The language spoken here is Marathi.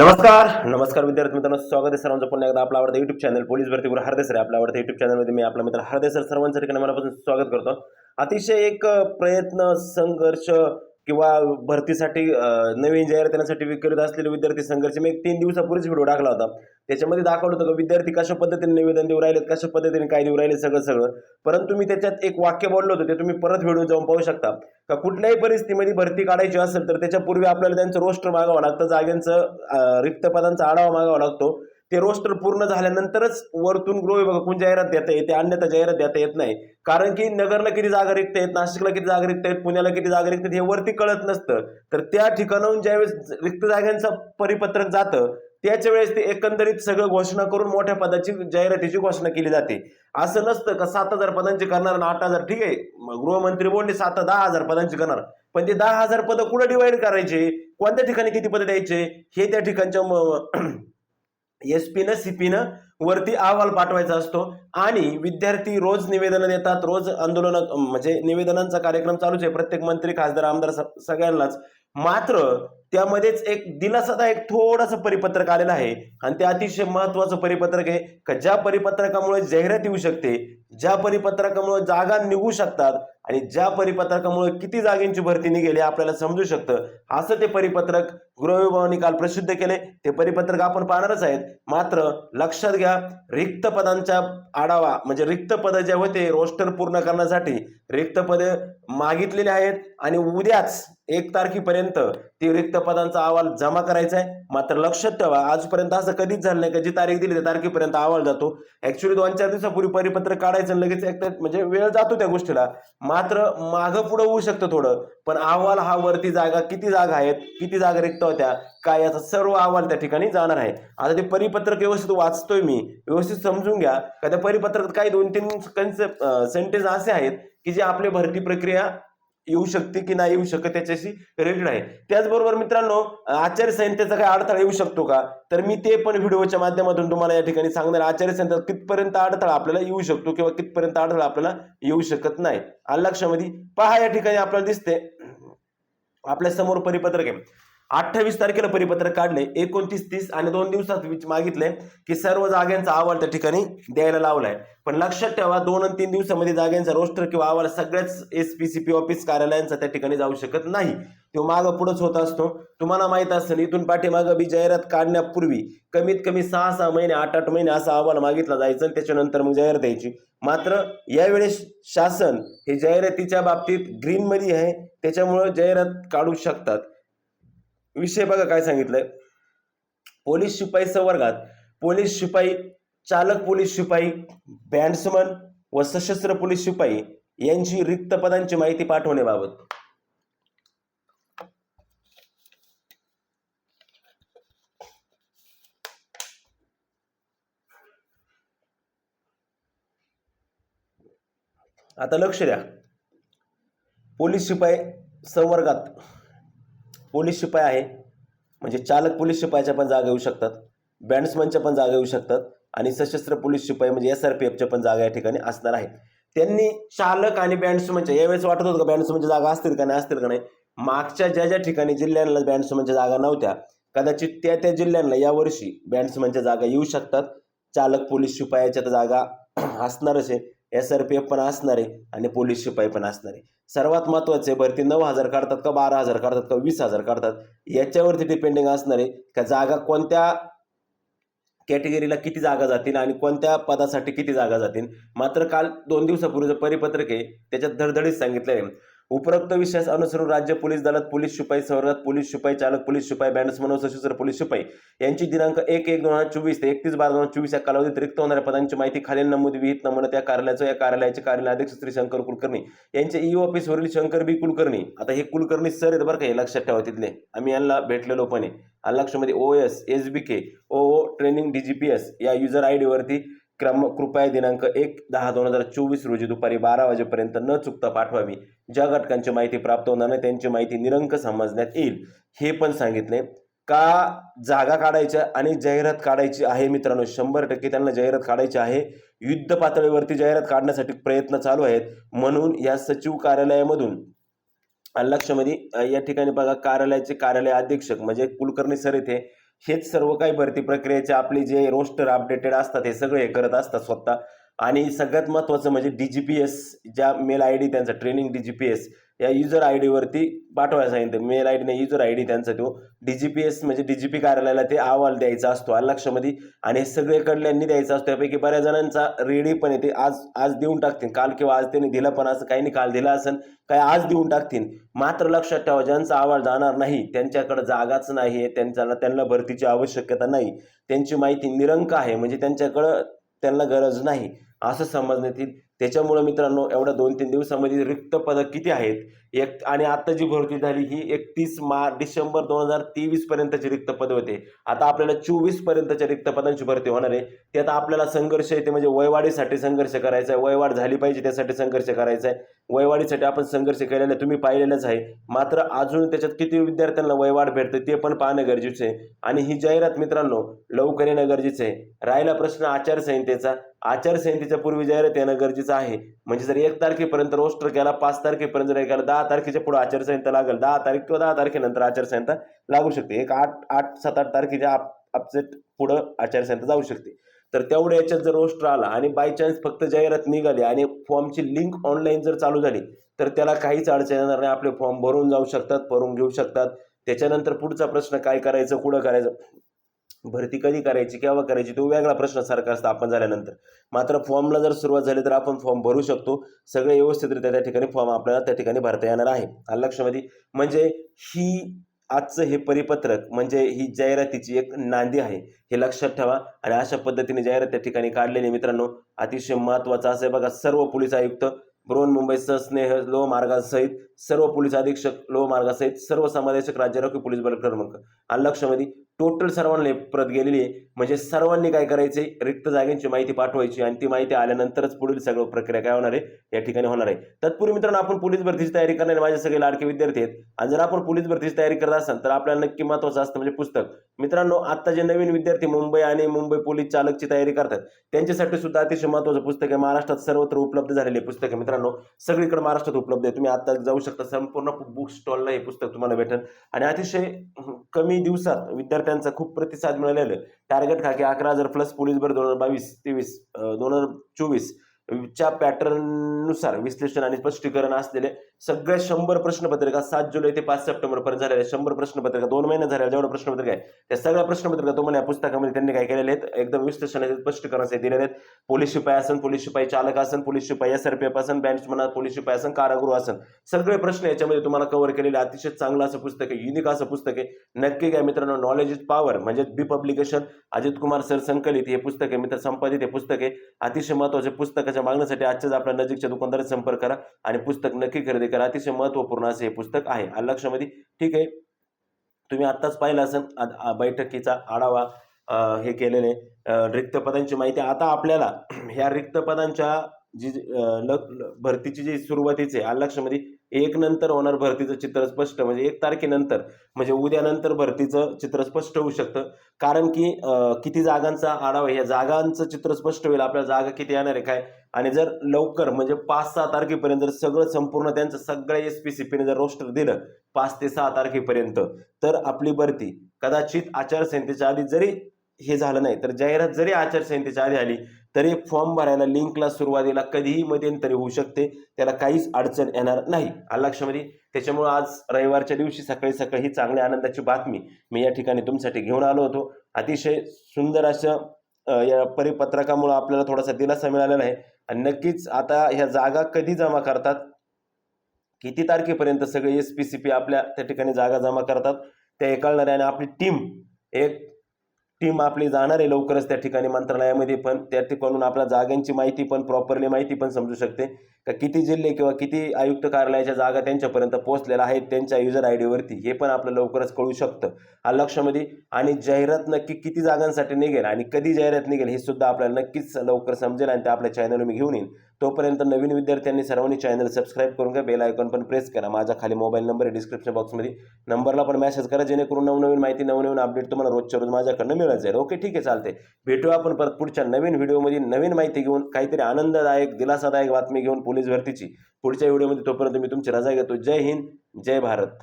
नमस्कार. नमस्कार विद्यार्थी मित्रांनो स्वागत आहे सर्वांचं पुन्हा एकदा आपला आवडता युट्यूब चॅनल पोलीस भरती गुरु हरदेसर. आपल्या आवडतं युट्यूब चॅनलमध्ये मी आपला मित्र हरदेसर सर्वांच्या ठिकाणी मनापासून स्वागत करतो. अतिशय एक प्रयत्न संघर्ष किंवा भरतीसाठी नवीन जाहिरात येण्यासाठी करीत असलेले विद्यार्थी संघर्ष. मी एक तीन दिवसापूर्वीच व्हिडिओ टाकला होता. त्याच्यामध्ये दाखवलं होतं की विद्यार्थी कशा पद्धतीने निवेदन देऊ राहिलेत कशा पद्धतीने काय देऊ राहिले सगळं सगळं. परंतु मी त्याच्यात एक वाक्य बोललो होतं ते तुम्ही परत व्हिडिओ जाऊन पाहू शकता. का कुठल्याही परिस्थितीमध्ये भरती काढायची असेल तर त्याच्यापूर्वी आपल्याला त्यांचं रोस्टर मागावं लागतं जागांचं रिक्त पदांचा आढावा मागावा लागतो. ते रोस्टर पूर्ण झाल्यानंतरच वरतून गृह विभागाकडून जाहिरात देता येते अन्यथा जाहिरात देता येत नाही. कारण की नगरला किती जागा रिक्त आहेत नाशिकला किती जागा रिक्त आहेत पुण्याला किती जागा रिक्त आहेत हे वरती कळत नसतं. तर त्या ठिकाणाहून ज्यावेळेस रिक्त जागांचं परिपत्रक जातं त्याच्या वेळेस ते एकंदरीत सगळं घोषणा करून मोठ्या पदाची जाहिरातीची घोषणा केली जाते. असं नसतं का सात हजार पदांची करणार आणि आठ हजार ठीक आहे गृहमंत्री बोलले सात दहा हजार पदांची करणार. पण ते दहा हजार पदं कुठं डिवाइड करायचे? कोणत्या ठिकाणी किती पदं द्यायचे? हे त्या ठिकाणच्या एस पीनं सी पीनं वरती अहवाल पाठवायचा असतो आणि विद्यार्थी रोज निवेदनं देतात रोज आंदोलन म्हणजे निवेदनांचा कार्यक्रम चालूच आहे. प्रत्येक मंत्री खासदार आमदार सगळ्यांनाच. मात्र त्यामध्येच एक दिलासादायक थोडंसं परिपत्रक आलेलं आहे. आणि ते अतिशय महत्वाचं परिपत्रक आहे का ज्या परिपत्रकामुळे जाहिरात येऊ शकते ज्या परिपत्रकामुळे जागा निघू शकतात आणि ज्या परिपत्रकामुळे किती जागेंची भरती निघेली आपल्याला समजू शकतं. असं ते परिपत्रक गृहविभागाने काल प्रसिद्ध केले ते परिपत्रक आपण पाहणारच आहेत. मात्र लक्षात घ्या रिक्त पदांचा आढावा म्हणजे रिक्त पद जे होते रोस्टर पूर्ण करण्यासाठी रिक्त पदे मागितलेले आहेत. आणि उद्याच एक तारखेपर्यंत ते रिक्त पदांचा अहवाल जमा करायचा आहे. मात्र लक्षात ठेवा आजपर्यंत असं कधीच झालं नाही का? जी तारीख दिली त्या तारखेपर्यंत अहवाल जातो. ऍक्च्युली दोन चार दिवसापूर्वी परिपत्रक काढायचं लगेच एक म्हणजे वेळ जातो त्या गोष्टीला. मात्र मागं पुढं होऊ शकतं थोडं पण अहवाल हा वरती जागा किती जागा आहेत किती जागा रिक्त होत्या काय याचा सर्व अहवाल त्या ठिकाणी जाणार आहे आता ते परिपत्रक व्यवस्थित वाचतोय मी व्यवस्थित समजून घ्या. का त्या परिपत्रकात काही दोन तीन कन्सेप्ट सेंटेन्स असे आहेत की जे आपली भरती प्रक्रिया येऊ शकते की नाही येऊ शकत त्याच्याशी रिलेटेड आहे. त्याचबरोबर मित्रांनो आचारसंहितेचा काय अडथळा येऊ शकतो का? तर मी ते पण व्हिडिओच्या माध्यमातून तुम्हाला या ठिकाणी सांगणार आचारसंहिता कितपर्यंत अडथळा आपल्याला येऊ शकतो किंवा कितपर्यंत अडथळा आपल्याला येऊ शकत नाही? लक्षामध्ये? पहा या ठिकाणी आपल्याला दिसते आपल्यासमोर परिपत्रक आहे. अठ्ठावीस तारखेला परिपत्रक काढले एकोणतीस तीस आणि दोन दिवसात मागितले की सर्व जागांचा अहवाल त्या ठिकाणी द्यायला लावलाय. पण लक्षात ठेवा दोन आणि तीन दिवसामध्ये जागांचा रोस्टर किंवा अहवाल सगळ्याच S P C P office कार्यालयांचा त्या ठिकाणी जाऊ शकत नाही. तो मागं पुढंच होत असतो. तुम्हाला माहीत असेल इथून पाठीमागं बी जाहिरात काढण्यापूर्वी कमीत कमी सहा सहा महिने आठ आठ महिने असा अहवाल मागितला जायचा आणि त्याच्यानंतर मग जाहिरात द्यायची मात्र यावेळेस शासन हे जाहिरातीच्या बाबतीत ग्रीनमध्ये आहे त्याच्यामुळं जाहिरात काढू शकतात. विषय बघा काय सांगितलंय. पोलीस शिपाई संवर्गात पोलीस शिपाई चालक पोलीस शिपाई बँड्समन व सशस्त्र पोलीस शिपाई यांची रिक्त पदांची माहिती पाठवण्याबाबत. आता लक्ष द्या. पोलीस शिपाई संवर्गात. पोलीस शिपाई आहे. म्हणजे चालक पोलीस शिपायाच्या पण जागा येऊ शकतात. बँड्समनच्या पण जागा येऊ शकतात. आणि सशस्त्र पोलीस शिपाई म्हणजे एस आर पी एफच्या पण जागा या ठिकाणी असणार आहेत. त्यांनी चालक आणि बँड्समनच्या यावेळेस वाटत होतं का बँड्समनच्या जागा असतील का नाही असतील का नाही? मागच्या ज्या ज्या ठिकाणी जिल्ह्यांना बँड्समनच्या जागा नव्हत्या कदाचित त्या त्या जिल्ह्यांना यावर्षी बँड्समनच्या जागा येऊ शकतात. चालक पोलीस शिपायाच्या तर जागा असणारच आहे. एस आर पी एफ पण असणार आहे आणि पोलीस शिपाई पण असणार. आहे सर्वात महत्त्वाचे भरती नऊ हजार काढतात का बारा हजार काढतात का वीस हजार काढतात? याच्यावरती डिपेंडिंग असणार आहे का जागा कोणत्या कॅटेगरीला किती जागा जातील आणि कोणत्या पदासाठी किती जागा जातील? मात्र काल दोन दिवसापूर्वीचं परिपत्रक आहे त्याच्यात धडधडीत सांगितलं आहे उपरोक्त विषयास अनुसरून राज्य पोलीस दलात पोलीस शिपाई संवर्गात पोलीस शिपाई चालक पोलीस शिपाई बँड्समन व सशस्त्र पोलीस शिपाई यांची दिनांक एक एक दोन हजार चोवीस ते एकतीस बारा दोन हजार चोवीस या कालावधीत रिक्त होणाऱ्या पदांची माहिती खालील नमूद विहित नमुन्यात त्या कार्यालयाचं या कार्यालयाचे कार्यालय अध्यक्ष श्री शंकर कुलकर्णी यांचे ई ऑफिसवरील शंकर बी कुलकर्णी. आता हे कुलकर्णी सर आहेत बरं का हे लक्षात ठेवा तिथले. आम्ही यांना भेटलेलो पण आहे. लक्षामध्ये O S S B K O O training D G P S या युजर आय डीवरती क्रम कृपया दिनांक एक दहा दोन हजार चोवीस रोजी दुपारी बारा वाजेपर्यंत न चुकता पाठवावी. ज्या घटकांची माहिती प्राप्त होणार नाही त्यांची माहिती निरंक समजण्यात येईल. हे पण सांगितले. का जागा काढायच्या आणि जाहिरात काढायची आहे मित्रांनो? शंभर टक्के त्यांना जाहिरात काढायची आहे. युद्ध पातळीवरती जाहिरात काढण्यासाठी प्रयत्न चालू आहेत. म्हणून या सचिव कार्यालयामधून लक्षमध्ये या ठिकाणी बघा कार्यालयाचे कार्यालय अधीक्षक म्हणजे कुलकर्णी सर येथे हेच सर्व काही भरती प्रक्रियेचे आपले जे रोस्टर अपडेटेड असतात हे सगळे हे करत असतात स्वतः. आणि सगळ्यात महत्त्वाचं म्हणजे डी जी पी एस ज्या मेल आय डी त्यांचं training D G P S या युजर आय डीवरती पाठवायला सांगितलं. मेल आय डीने युजर आय डी त्यांचा तो. डी जी पी एस म्हणजे डी जी पी कार्यालयाला ते अहवाल द्यायचा असतो लक्षामध्ये. आणि हे सगळीकडल्यांनी द्यायचा असतो. त्यापैकी बऱ्याच जणांचा रेडी पण येते आज आज देऊन टाकतील. काल किंवा आज त्यांनी दिलं पण असं काही नाही. काल दिलं असेल काही आज देऊन टाकतील. मात्र लक्षात ठेवा ज्यांचा अहवाल जाणार नाही त्यांच्याकडे जागाच नाही आहे. त्यांच्याला त्यांना भरतीची आवश्यकता नाही. त्यांची माहिती निरंक आहे. म्हणजे त्यांच्याकडं त्यांना गरज नाही. असं समजण्यात येईल त्याच्यामुळं मित्रांनो एवढ्या दोन तीन दिवसामध्ये रिक्त पदं किती आहेत? एक आणि आत्ता जी भरती झाली ही एकतीस मार्च डिसेंबर दोन हजार तेवीस पर्यंतची रिक्त पदं होते. आता आपल्याला चोवीस पर्यंतच्या रिक्त पदांची भरती होणार आहे. ते आता आपल्याला संघर्ष येते म्हणजे वयवाढीसाठी संघर्ष करायचा आहे. वयवाढ झाली पाहिजे त्यासाठी संघर्ष करायचा आहे. वयवाढीसाठी आपण संघर्ष केलेला तुम्ही पाहिलेलंच आहे. मात्र अजून त्याच्यात किती विद्यार्थ्यांना वयवाढ भेटते ते पण पाहणं गरजेचं आहे. आणि ही जाहिरात मित्रांनो लवकर येणं गरजेचं आहे. राहिला प्रश्न आचारसंहितेचा. आचारसंहितेच्या पूर्वी जाहिरात येणं गरजेचं आहे. म्हणजे जर एक तारखेपर्यंत रोस्टर केला पाच तारखेपर्यंत जर केला दहा तारखेच्या पुढे आचारसंहिता लागेल. दहा तारीख किंवा दहा तारखेनंतर आचारसंहिता लागू शकते. एक आठ आठ सात आठ तारखेच्या आप अपसेट पुढं आचारसंहिता जाऊ शकते. तर तेवढ्या याच्यात जर रोस्टर आला आणि बाय चान्स फक्त जाहिरात निघाली आणि फॉर्मची लिंक ऑनलाईन जर चालू झाली तर त्याला काहीच अडचण येणार नाही. आपले फॉर्म भरून जाऊ शकतात भरून घेऊ शकतात. त्याच्यानंतर पुढचा प्रश्न काय करायचं कुठं करायचं? भरती कधी करायची केव्हा करायची तो वेगळा प्रश्न सरकार स्थापन झाल्यानंतर. मात्र फॉर्मला जर सुरुवात झाली तर आपण फॉर्म भरू शकतो. सगळे व्यवस्थितरित्या त्या ठिकाणी फॉर्म आपल्याला त्या ठिकाणी भरता येणार आहे. आलं लक्षामध्ये? म्हणजे ही आजचं हे परिपत्रक म्हणजे ही जाहिरातीची एक नांदी आहे हे लक्षात ठेवा. आणि अशा पद्धतीने जाहिरात त्या ठिकाणी काढलेली मित्रांनो. अतिशय महत्त्वाचं असं आहे बघा सर्व पोलीस आयुक्त बृहन्मुंबईसह स्नेह लोह मार्गासहित सर्व पोलीस अधीक्षक लोह मार्गासहित सर्व समादेशक राज्य राखीव पोलीस बल क्रमांक. आणि लक्षामध्ये? टोटल सर्वांना परत गेलेली आहे. म्हणजे सर्वांनी काय करायचे रिक्त जागेंची माहिती पाठवायची आणि ती माहिती आल्यानंतरच पुढील सगळं प्रक्रिया काय होणार आहे? या ठिकाणी होणार आहे. तत्पूर्वी मित्रांनो आपण पोलीस भरतीची तयारी करणारे माझे सगळे लाडके विद्यार्थी आहेत. आणि जर आपण पोलीस भरतीची तयारी करत असाल तर आपल्याला नक्की महत्त्वाचं असतं म्हणजे पुस्तक. मित्रांनो आता जे नवीन विद्यार्थी मुंबई आणि मुंबई पोलीस चालकची तयारी करतात त्यांच्यासाठी सुद्धा अतिशय महत्त्वाचं पुस्तक आहे. महाराष्ट्रात सर्वत्र उपलब्ध झालेले पुस्तक आहे मित्रांनो. सगळीकडे महाराष्ट्रात उपलब्ध आहे. तुम्ही आता जाऊ शकता. संपूर्ण बुक स्टॉलला हे पुस्तक तुम्हाला भेटेल. आणि अतिशय कमी दिवसात विद्यार्थी त्यांचा खूप प्रतिसाद मिळालेला टार्गेट खाके अकरा हजार प्लस पोलीस भर दोन हजार बावीस तेवीस दोन हजार चोवीस च्या पॅटर्ननुसार विश्लेषण आणि स्पष्टीकरण असलेले सगळ्या शंभर प्रश्नपत्रिका सात जुलै ते पाच सप्टेंबर पर्यंत झालेल्या शंभर प्रश्नपत्रिका दोन महिने झालेल्या जेवढ्या प्रश्नपत्रिका आहे त्या सगळ्या प्रश्नपत्रिका तुम्हाला या पुस्तकामध्ये त्यांनी काय केलेले आहेत? एकदम विश्लेषण आणि स्पष्टीकरण असे दिलेले आहेत. पोलीस शिपाई असन पोलीस शिपाई चालक असन पोलीस शिपाई एस आर पी एफ असन बँचमन पोलीस शिपाई असन कारागृह असन. सगळे प्रश्न याच्यामध्ये तुम्हाला कव्हर केलेले अतिशय चांगलं असं पुस्तक आहे युनिक असं पुस्तक आहे. नक्की काय मित्रांनो नॉलेज इज पॉवर म्हणजे B publication Ajit Kumar sir संकलित हे पुस्तक आहे मित्र संपादित हे पुस्तक आहे. अतिशय महत्त्वाचे पुस्तकाच्या मागण्यासाठी आजच्याच आपल्या नजीकच्या दुकानदारात संपर्क करा आणि पुस्तक नक्की खरेदी करा अतिशय महत्त्वपूर्ण असे हे पुस्तक आहे. आलं लक्षामध्ये ठीक आहे तुम्ही आत्ताच पाहिलं असेल बैठकीचा आढावा हे केलेले रिक्त पदांची माहिती. आता आपल्याला ह्या रिक्त पदांच्या जी ल भरतीची जी सुरुवातीचे आहे लक्षामध्ये एक नंतर होणार भरतीचं चित्र स्पष्ट म्हणजे एक तारखेनंतर म्हणजे उद्यानंतर भरतीचं चित्र स्पष्ट होऊ शकतं. कारण की किती जागांचा आढावा ह्या जागांचं चित्र स्पष्ट होईल आपल्या जागा किती येणार आहे काय? आणि जर लवकर म्हणजे पाच सहा तारखेपर्यंत जर सगळं संपूर्ण त्यांचं सगळ्या एस पी सी पीने जर रोस्टर दिलं पाच ते सहा तारखेपर्यंत तर आपली भरती कदाचित आचारसंहितेच्या आधी जरी हे झालं नाही तर जाहिरात जरी आचारसंहितेच्या आधी आली तरी फॉर्म भरायला लिंकला सुरुवातीला कधीही मध्यंतरी होऊ शकते. त्याला काहीच अडचण येणार नाही. आलं लक्षामध्ये? त्याच्यामुळं आज रविवारच्या दिवशी सकाळी सकाळी ही चांगल्या आनंदाची बातमी मी या ठिकाणी तुमच्यासाठी घेऊन आलो होतो. अतिशय सुंदर असं या परिपत्रकामुळं आपल्याला थोडासा दिलासा मिळालेला आहे. आणि नक्कीच आता ह्या जागा कधी जमा करतात? किती तारखेपर्यंत सगळे एस पी सी पी आपल्या त्या ठिकाणी जागा जमा करतात? त्या हे कळणार आहे आणि आपली टीम एक टीम आपली जाणार आहे लवकरच त्या ठिकाणी मंत्रालयामध्ये पण त्या ठिकाणून आपल्या जागांची माहिती पण प्रॉपरली माहिती पण समजू शकते. का किती जिल्हे किंवा किती आयुक्त कार्यालयाच्या जागा त्यांच्यापर्यंत पोहोचलेल्या आहेत त्यांच्या युजर आय डीवरती हे पण आपलं लवकरच कळू शकतं. हा लक्षामध्ये आणि जाहिरात नक्की किती जागांसाठी निघेल आणि कधी जाहिरात निघेल हे सुद्धा आपल्याला नक्कीच लवकर समजेल आणि ते आपल्या चॅनलवर मी घेऊन येईन. तोपर्यंत नवीन विद्यार्थ्यांनी सर्वांनी चॅनल सबस्क्राईब करून घ्या. बेल आयकॉन पण प्रेस करा. माझा खाली मोबाईल नंबर आहे. डिस्क्रिप्शन बॉक्समध्ये नंबरला पण मेसेज करा. जेणेकरून नवनवीन माहिती नवनवीन अपडेट तुम्हाला रोजच्या रोज माझ्याकडनं मिळत जाईल. ओके ठीक आहे चालते भेटू आपण परत पुढच्या नवीन व्हिडिओमध्ये नवीन माहिती घेऊन काहीतरी आनंददायक दिलासादायक बातमी घेऊन पोलीस भरतीची. पुढच्या व्हिडिओमध्ये तोपर्यंत मी तुमची रजा घेतो. जय हिंद जय भारत.